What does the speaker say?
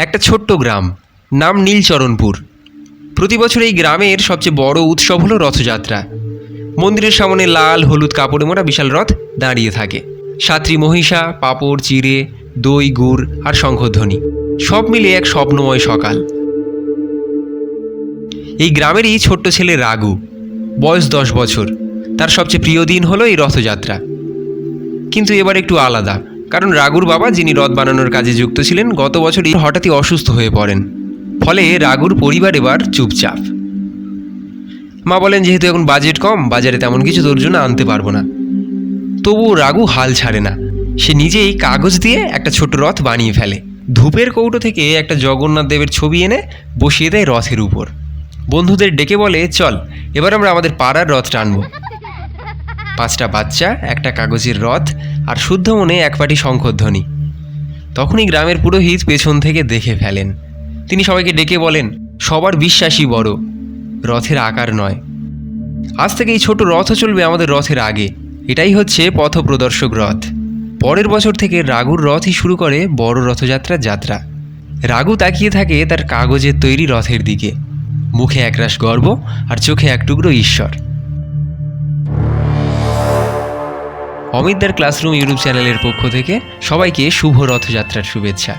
একটা ছোট্ট গ্রাম, নাম নীলচরণপুর। প্রতি বছর এই গ্রামের সবচেয়ে বড় উৎসব হলো রথযাত্রা। মন্দিরের সামনে লাল, হলুদ কাপড়ে মোড়া বিশাল রথ দাঁড়িয়ে থাকে। সাত্রী মহিষা, পাপড়, চিড়ে, দই, গুড় আর শঙ্খধ্বনি, সব মিলে এক স্বপ্নময় সকাল। এই গ্রামেরই ছোট্ট ছেলে রাগু বয়স দশ বছর। তার সবচেয়ে প্রিয় দিন হলো এই রথযাত্রা। কিন্তু এবার একটু আলাদা। কারণ রাগুর বাবা যিনি রথ বানানোর কাজে যুক্ত ছিলেন, গত বছরই হঠাৎই অসুস্থ হয়ে পড়েন। ফলে রাগুর পরিবার এবার চুপচাপ। মা বলেন, যেহেতু এখন বাজেট কম, বাজারে তেমন কিছু তোর জন্য আনতে পারব না। তবুও রাগু হাল ছাড়ে না। সে নিজেই কাগজ দিয়ে একটা ছোট রথ বানিয়ে ফেলে। ধূপের কৌটো থেকে একটা জগন্নাথ দেবের ছবি এনে বসিয়ে দেয় রথের উপর। বন্ধুদের ডেকে বলে, চল, এবার আমরা আমাদের পাড়ার রথ টানবো পাঁচটা বাচ্চা, একটা কাগজের রথ আর শুদ্ধ মনে এক পাটি শঙ্খধ্বনি। তখনই গ্রামের পুরোহিত পেছন থেকে দেখে ফেলেন। তিনি সবাইকে ডেকে বলেন, সবার বিশ্বাসই বড়। রথের আকার নয়। আজ থেকে এই ছোট রথও চলবে আমাদের রথের আগে। এটাই হচ্ছে পথ প্রদর্শক রথ। পরের বছর থেকে রাগুর রথই শুরু করে বড় রথযাত্রার যাত্রা। রাগু তাকিয়ে থাকে তার কাগজের তৈরি রথের দিকে। মুখে একরাশ গর্ব আর চোখে এক টুকরো ঈশ্বর। অমিতদার ক্লাসরুম ইউটিউব চ্যানেলের পক্ষ থেকে সবাইকে শুভ রথযাত্রার শুভেচ্ছা।